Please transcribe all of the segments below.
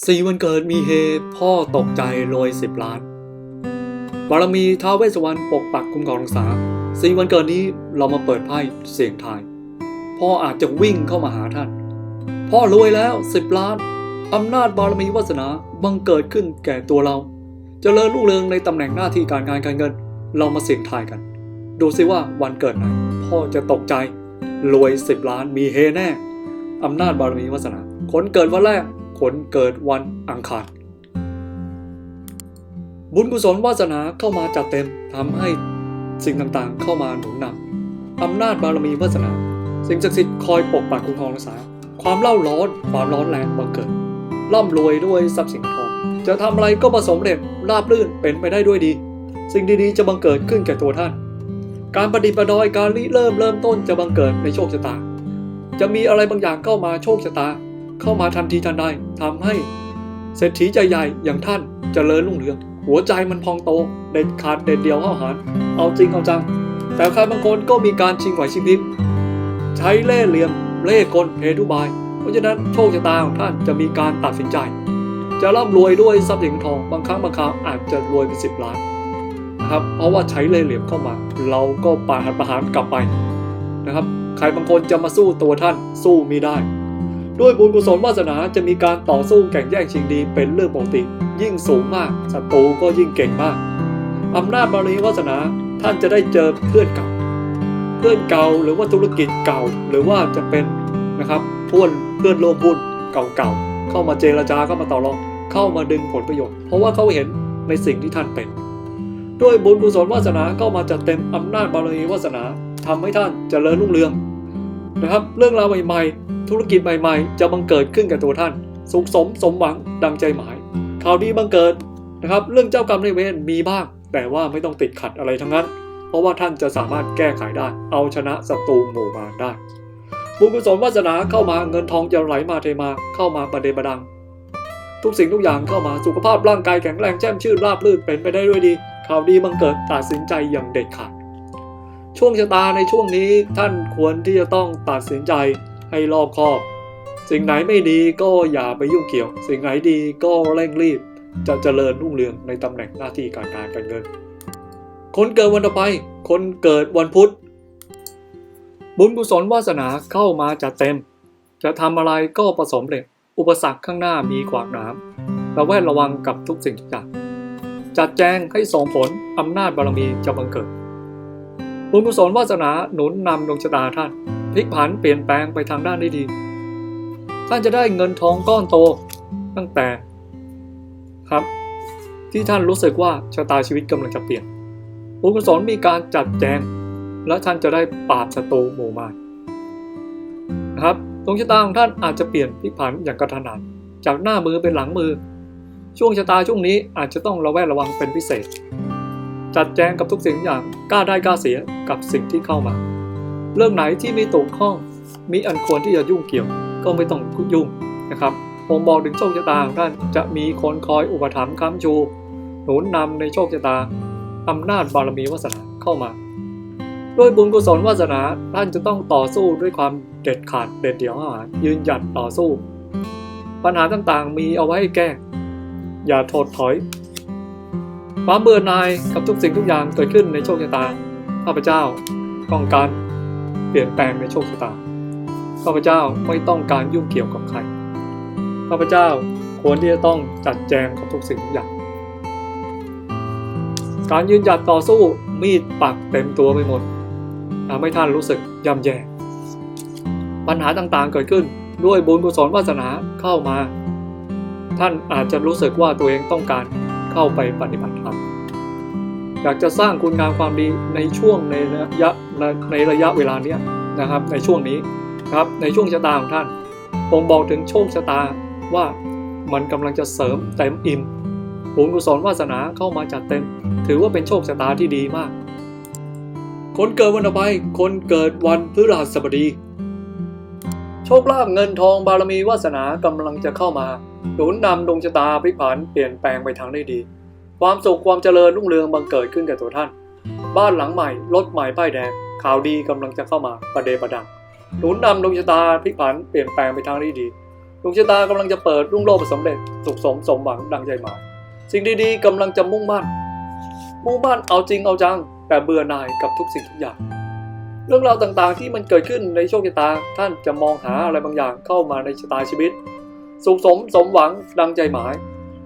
สี่วันเกิดมีเฮพ่อตกใจรวยสิบล้าน บารมีท้าวเวสสวรรณปกปักคุ้มครองรักษาสี่วันเกิดนี้เรามาเปิดไพ่เสี่ยงทาย พ่ออาจจะวิ่งเข้ามาหาท่าน พ่อรวยแล้วสิบล้านอำนาจบารมีวาสนาบังเกิดขึ้นแก่ตัวเราจเจริญรุ่งเรืองในตำแหน่งหน้าที่การงานการเงิน เรามาเสี่ยงทายกัน ดูซิว่าวันเกิดไหน พ่อจะตกใจรวยสิบล้านมีเฮแน่อำนาจบารมีวาสนาคนเกิดวันแรก คนเกิดวันอังคาร บุญกุศลวาสนาเข้ามาจัดเต็มทำให้สิ่งต่างๆ เข้ามาหนุนนำอำนาจบารมีวาสนา สิ่งศักดิ์สิทธิ์คอยปกปักคุ้มครองรักษา ความเล่าร้อนความร้อนแรงบังเกิดร่ำรวยด้วยทรัพย์สินทอง จะทำอะไรก็ประสบเร็จราบรื่นเป็นไปได้ด้วยดี สิ่งดีๆ จะบังเกิดขึ้นแก่ตัวท่าน การประดิษฐ์ประดอยการริเริ่มเริ่มต้นจะบังเกิดในโชคชะตา จะมีอะไรบางอย่างเข้ามาโชคชะตา เข้ามาทันทีทันใดทำให้เศรษฐีใจใหญ่อย่างท่านจเจริญรุ่งเรือง หัวใจมันพองโตเด็ดขาดเด็ดเดียวเข้าหาร เอาจริงเอาจัง แต่ใครบางคนก็มีการชิงไหวชิงพริบใช้เล่เหลี่ยมเล่กลเพทุบาย เพราะฉะนั้นโชคชะตาของท่านจะมีการตัดสินใจ จะร่ำรวยด้วยทรัพย์สินทองบางครั้งบางคราวอาจจะรวยเป็นสิบล้านนะครับเพราะว่าใช้เล่เหลี่ยมเข้ามา เราก็ปาหันประหารกลับไปนะครับ ใครบางคนจะมาสู้ตัวท่านสู้ไม่ได้ ด้วยบุญกุศลวาสนาจะมีการต่อสู้แข่งแย่งชิงดีเป็นเรื่องปกติ ยิ่งสูงมากศัตรูก็ยิ่งเก่งมากอำนาจบารมีวาสนาท่านจะได้เจอเพื่อนเก่า เพื่อนเก่าหรือว่าธุรกิจเก่า หรือว่าจะเป็นนะครับเพื่อนเพื่อนร่วมหุ้นเก่าๆเข้ามาเจรจาเข้ามาต่อรองเข้ามาดึงผลประโยชน์ เพราะว่าเขาเห็นในสิ่งที่ท่านเป็น ด้วยบุญกุศลวาสนาเข้ามาจัดเต็มอำนาจบารมีวาสนาทำให้ท่านเจริญรุ่งเรืองนะครับ เรื่องราวใหม่ๆ ธุรกิจใหม่ๆ จะบังเกิดขึ้นกับตัวท่าน สุขสมสมหวังดังใจหมาย ข่าวดีบังเกิดนะครับ เรื่องเจ้ากรรมนายเวรมีบ้าง แต่ว่าไม่ต้องติดขัดอะไรทั้งนั้น เพราะว่าท่านจะสามารถแก้ไขได้ เอาชนะศัตรูหมู่มารได้ บุญกุศลวาสนาเข้ามาเงินทองจะไหลมาเทมาเข้ามาประเดประดัง ทุกสิ่งทุกอย่างเข้ามาสุขภาพร่างกายแข็งแรงแจ่มชื่นราบรื่นเป็นไปได้ด้วยดีข่าวดีบังเกิดตัดสินใจอย่างเด็ดขาดช่วงชะตาในช่วงนี้ท่านควรที่จะต้องตัดสินใจ ให้รอบคอบ สิ่งไหนไม่ดีก็อย่าไปยุ่งเกี่ยว สิ่งไหนดีก็เร่งรีบ จะเจริญรุ่งเรืองในตำแหน่งหน้าที่การงานการเงิน คนเกิดวันต่อไป คนเกิดวันพุธ บุญกุศลวาสนาเข้ามาจัดเต็ม จะทำอะไรก็ประสบเร็จ อุปสรรคข้างหน้ามีขวากหน้ำระแวดระวังกับทุกสิ่งทุกอย่างจัดแจงให้ส่งผลอำนาจบารมีจะบังเกิดบุญกุศลวาสนาหนุนนำดวงชะตาท่าน พลิกผันเปลี่ยนแปลงไปทางด้านได้ดี ท่านจะได้เงินทองก้อนโตตั้งแต่ ครับ ที่ท่านรู้สึกว่าชะตาชีวิตกำลังจะเปลี่ยนบุญกุศลมีการจัดแจง และท่านจะได้ปราบศัตรูหมู่มารนะครับดวงชะตาของท่านอาจจะเปลี่ยนพลิกผันอย่างกระทันหันจากหน้ามือเป็นหลังมือ ช่วงชะตาช่วงนี้อาจจะต้องระแวดระวังเป็นพิเศษ จัดแจงกับทุกสิ่งอย่างกล้าได้กล้าเสียกับสิ่งที่เข้ามา เรื่องไหนที่ไมีตกข้องมีอันควรที่จะยุ่งเกี่ยว ก็ไม่ต้องยุ่งนะครับผมบอกถึงโชคชะตาของท่านจะมีคนคอยอุปถัมภ์ค้ำชู หนุนนำในโชคชะตาอำนาจบารมีวาสนาเข้ามา ด้วยบุญกุศลวาสนาท่านจะต้องต่อสู้ด้วยความเด็ดขาดเด็ดเดี่ยวหาญยืนหยัดต่อสู้ ปัญหาต่างๆ มีเอาไว้ให้แก้ อย่าถดถอย ความเบื่อหน่ายกับทุกสิ่งทุกอย่างเกิดขึ้นในโชคชะตาข้าพเจ้าต้องการ เปลี่ยนแปลงในโชคชะตา ข้าพเจ้าไม่ต้องการยุ่งเกี่ยวกับใคร ข้าพเจ้าควรที่จะต้องจัดแจงกับทุกสิ่งทุกอย่าง การยืนหยัดต่อสู้มีดปักเต็มตัวไปหมดทำให้ท่านรู้สึกย่ำแย่ ปัญหาต่างๆเกิดขึ้นด้วยบุญกุศลวาสนาเข้ามา ท่านอาจจะรู้สึกว่าตัวเองต้องการเข้าไปปฏิบัติธรรมอยากจะสร้างคุณงามความดีในช่วงในระยะ ในระยะเวลาเนี้ยนะครับในช่วงนี้ครับในช่วงชะตาของท่านผมบอกถึงโชคชะตาว่ามันกำลังจะเสริมเต็มอิ่มบุญกุศลวาสนาเข้ามาจัดเต็ม ถือว่าเป็นโชคชะตาที่ดีมาก คนเกิดวันต่อไปคนเกิดวันพฤหัสบดี โชคลาภเงินทองบารมีวาสนากำลังจะเข้ามาหนุนนำดวงชะตาพลิกผันเปลี่ยนแปลงไปทางได้ดี ความสุขความเจริญรุ่งเรืองบังเกิดขึ้นกับตัวท่าน บ้านหลังใหม่ รถใหม่ป้ายแดง ข่าวดีกำลังจะเข้ามาประเดประดัง หนุนนำดวงชะตาพลิกผันเปลี่ยนแปลงไปทางที่ดีดวงชะตากำลังจะเปิดรุ่งโรจน์สำเร็จ สุขสมสมหวังดังใจหมาย สิ่งดีๆกำลังจะมุ่งมั่น มุ่งมั่นเอาจริงเอาจัง แต่เบื่อหน่ายกับทุกสิ่งทุกอย่าง เรื่องราวต่างๆที่มันเกิดขึ้นในโชคชะตา ท่านจะมองหาอะไรบางอย่างเข้ามาในชะตาชีวิต สุขสมสมหวังดังใจหมาย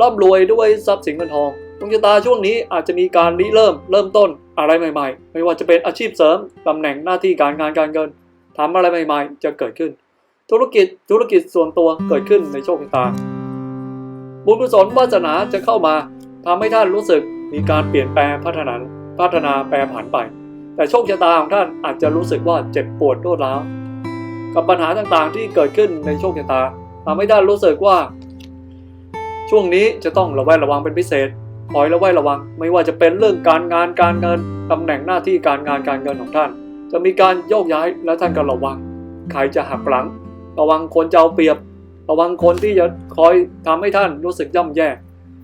ร่ำรวยด้วยทรัพย์สินเงินทอง ดวงชะตาช่วงนี้อาจจะมีการริเริ่มเริ่มต้นอะไรใหม่ ๆ ไม่ว่าจะเป็นอาชีพเสริมตำแหน่งหน้าที่การงานการเงินทำอะไรใหม่ ๆ จะเกิดขึ้น ธุรกิจธุรกิจส่วนตัวเกิดขึ้นในโชคชะตา บุญกุศลวาสนาจะเข้ามาทำให้ท่านรู้สึกมีการเปลี่ยนแปลงพัฒนาพัฒนาแปรผันไป แต่โชคชะตาของท่านอาจจะรู้สึกว่าเจ็บปวดรวดร้าวกับปัญหาต่างๆที่เกิดขึ้นในโชคชะตาทำให้ท่านรู้สึกว่า ช่วงนี้จะต้องระแวดระวังเป็นพิเศษ คอยระแวดระวัง ไม่ว่าจะเป็นเรื่องการงานการเงินตำแหน่งหน้าที่การงานการเงินของท่าน จะมีการโยกย้ายและท่านก็ระวัง ใครจะหักหลัง ระวังคนจะเอาเปรียบ ระวังคนที่จะคอยทำให้ท่านรู้สึกย่ำแย่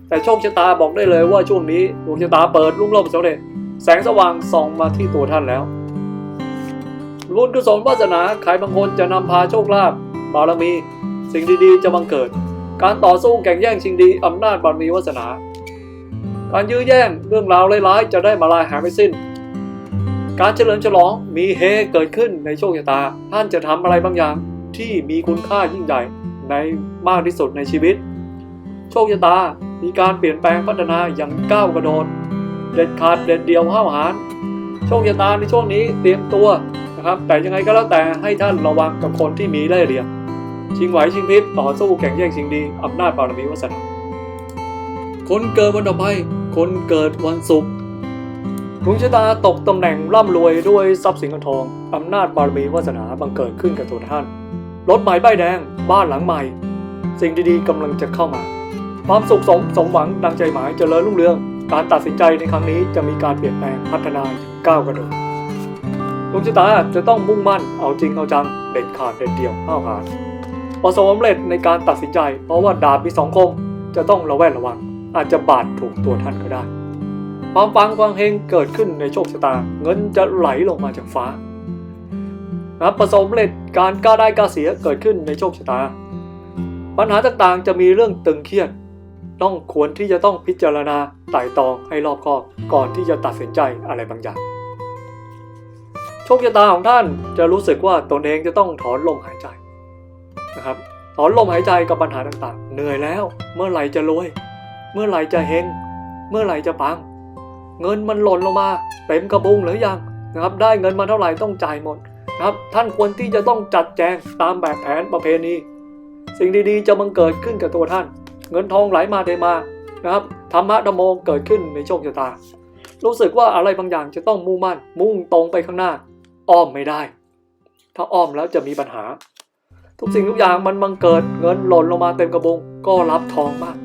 แต่โชคชะตาบอกได้เลยว่าช่วงนี้ดวงชะตาเปิดรุ่งโรจน์สำเร็จแสงสว่างส่องมาที่ตัวท่านแล้วบุญกุศลวาสนาใครบางคนจะนำพาโชคลาภบารมี สิ่งดีๆจะบังเกิด การต่อสู้แข่งแย่งชิงดีอำนาจบารมีวาสนา การยื้อแย่งเรื่องราวร้ายๆจะได้มาลายหายไม่สิ้น การเฉลิมฉลองมีเฮเกิดขึ้นในโชคชะตา ท่านจะทำอะไรบางอย่างที่มีคุณค่ายิ่งใหญ่ในมากที่สุดในชีวิต โชคชะตา มีการเปลี่ยนแปลงพัฒนาอย่างก้าวกระโดด เด็ดขาดเด็ดเดียวห้าวหาญโชคชะตาในช่วงนี้เตรียมตัวนะครับ แต่ยังไงก็แล้วแต่ให้ท่านระวังกับคนที่มีเล่ห์เหลี่ยมชิงไหวชิงพริบต่อสู้แข่งแย่งชิงดีอำนาจบารมีวาสนา คนเกิดวันต่อไป คนเกิดวันศุกร์ดวงชะตาตกตำแหน่งร่ำรวยด้วยทรัพย์สินเงินทอง อำนาจบารมีวาสนาบังเกิดขึ้นกับตัวท่าน รถใหม่ใบแดง บ้านหลังใหม่ สิ่งดีๆกำลังจะเข้ามา ความสุขสมสมหวังดังใจหมายเจริญรุ่งเรือง การตัดสินใจในครั้งนี้จะมีการเปลี่ยนแปลงพัฒนาก้าวกระโดดดวงชะตาจะต้องมุ่งมั่นเอาจริงเอาจังเด็ดขาดเด็ดเดี่ยวห้าวหาญประสบความสำเร็จในการตัดสินใจ เพราะว่าดาบมีสองคมจะต้องระแวดระวัง อาจจะบาดถูกตัวท่านก็ได้ ความปังความเฮงเกิดขึ้นในโชคชะตา เงินจะไหลลงมาจากฟ้านะประสบความเร็จการกล้าได้กล้าเสียเกิดขึ้นในโชคชะตา ปัญหาต่างๆจะมีเรื่องตึงเครียด ต้องควรที่จะต้องพิจารณาไต่ตองให้รอบคอบก่อนที่จะตัดสินใจอะไรบางอย่าง โชคชะตาของท่านจะรู้สึกว่าตนเองจะต้องถอนลมหายใจนะครับถอนลมหายใจกับปัญหาต่างๆ เหนื่อยแล้วเมื่อไหร่จะรวย เมื่อไหร่จะเฮง เมื่อไหร่จะปัง เงินมันหล่นลงมาเต็มกระบุงหรือยังนะครับ ได้เงินมาเท่าไหร่ต้องจ่ายหมดนะครับ ท่านควรที่จะต้องจัดแจงตามแบบแผนประเพณี สิ่งดีๆจะบังเกิดขึ้นกับตัวท่าน เงินทองไหลมาเทมานะครับธรรมะธรรมโมเกิดขึ้นในโชคชะตา รู้สึกว่าอะไรบางอย่างจะต้องมุ่งมั่น มุ่งตรงไปข้างหน้า อ้อมไม่ได้ ถ้าอ้อมแล้วจะมีปัญหา ทุกสิ่งทุกอย่างมันบังเกิดเงินหล่นลงมาเต็มกระบุงก็รับทองมาก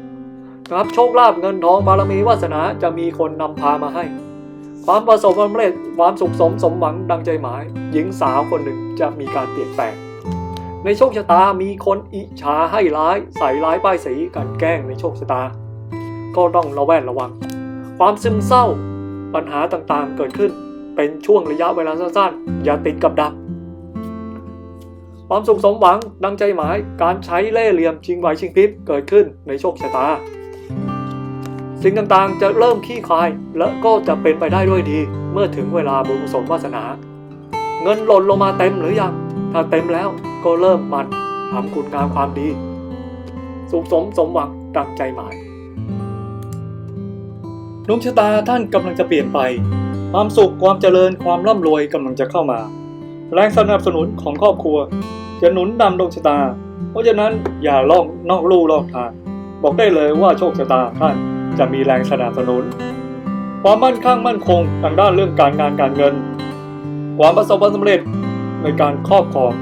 นะครับโชคลาภเงินทองบารมีวาสนาจะมีคนนำพามาให้ ความประสบความสำเร็จความสุขสมสมหวังดังใจหมาย หญิงสาวคนหนึ่งจะมีการเปลี่ยนแปลง ในโชคชะตามีคนอิจฉาให้ร้ายใส่ร้ายป้ายสีกันแกล้งในโชคชะตา ก็ต้องระแวดระวัง ความซึมเศร้าปัญหาต่างๆเกิดขึ้น เป็นช่วงระยะเวลาสั้นๆ อย่าติดกับดักความสุขสมหวังดังใจหมายการใช้เล่ห์เหลี่ยมชิงไหวชิงพริบเกิดขึ้นในโชคชะตา สิ่งต่างๆ จะเริ่มขี้คาย และก็จะเป็นไปได้ด้วยดี เมื่อถึงเวลาบุญกุศลวาสนา เงินหล่นลงมาเต็มหรือยัง ถ้าเต็มแล้วก็เริ่มมันทำคุณงามความดี สุขสมสมหวังดังใจหมายดวงชะตาท่านกำลังจะเปลี่ยนไป ความสุขความเจริญความร่ำรวยกำลังจะเข้ามา แรงสนับสนุนของครอบครัว จะหนุนนำดวงชะตา เพราะฉะนั้นอย่าลองนอกลู่ลอกทางบอกได้เลยว่าโชคชะตาท่าน จะมีแรงสนับสนุน ความมั่นคงมั่นคงทางด้านเรื่องการงานการเงิน ความประสบความสำเร็จในการครอบครอง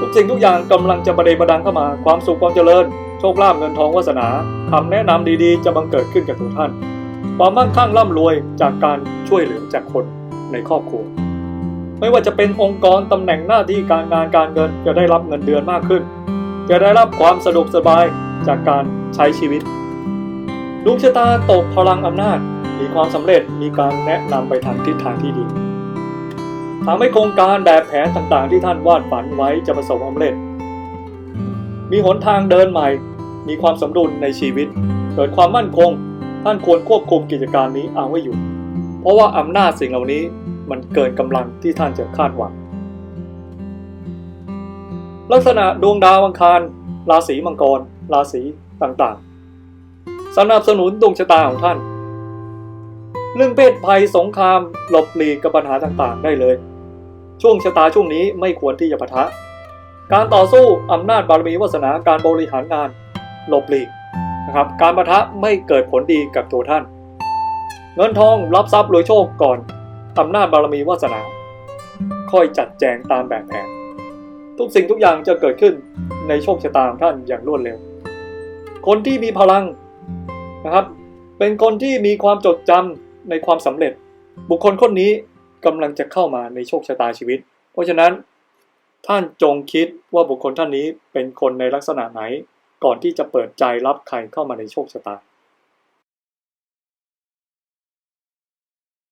ทุกสิ่งทุกอย่างกำลังจะประเดประดังเข้ามา ความสุขความเจริญ โชคลาภเงินทองวาสนาคำแนะนำดีๆ จะบังเกิดขึ้นกับตัวท่าน ความมั่งคั่งร่ำรวยจากการช่วยเหลือจากคนในครอบครัว ไม่ว่าจะเป็นองค์กรตำแหน่งหน้าที่การงานการเงินจะได้รับเงินเดือนมากขึ้น จะได้รับความสะดวกสบายจากการใช้ชีวิต ดวงชะตาตกพลังอำนาจ มีความสำเร็จมีการแนะนำไปทางทิศทางที่ดีทำให้โครงการแบบแผนต่างๆ ที่ท่านวาดฝันไว้จะประสบความสำเร็จ มีหนทางเดินใหม่ มีความสมดุลในชีวิต เกิดความมั่นคง ท่านควรควบคุมกิจการนี้เอาไว้อยู่ เพราะว่าอำนาจสิ่งเหล่านี้มันเกินกำลังที่ท่านจะคาดหวัง ลักษณะดวงดาวอังคาร ราศีมังกร ราศีต่างๆ สนับสนุนดวงชะตาของท่าน เรื่องเพศภัยสงครามหลบหลีกกับปัญหาต่างๆ ได้เลย ช่วงชะตาช่วงนี้ไม่ควรที่จะปะทะ การต่อสู้อำนาจบารมีวาสนาการบริหารงานหลบหลีกนะครับ การปะทะไม่เกิดผลดีกับตัวท่าน เงินทองรับทรัพย์รวยโชคก่อนอำนาจบารมีวาสนา ค่อยจัดแจงตามแบบแผนทุกสิ่งทุกอย่างจะเกิดขึ้นในโชคชะตาของท่านอย่างรวดเร็ว คนที่มีพลัง นะครับ เป็นคนที่มีความจดจำในความสำเร็จ บุคคลคนนี้กำลังจะเข้ามาในโชคชะตาชีวิต เพราะฉะนั้นท่านจงคิดว่าบุคคลท่านนี้เป็นคนในลักษณะไหน ก่อนที่จะเปิดใจรับใครเข้ามาในโชคชะตา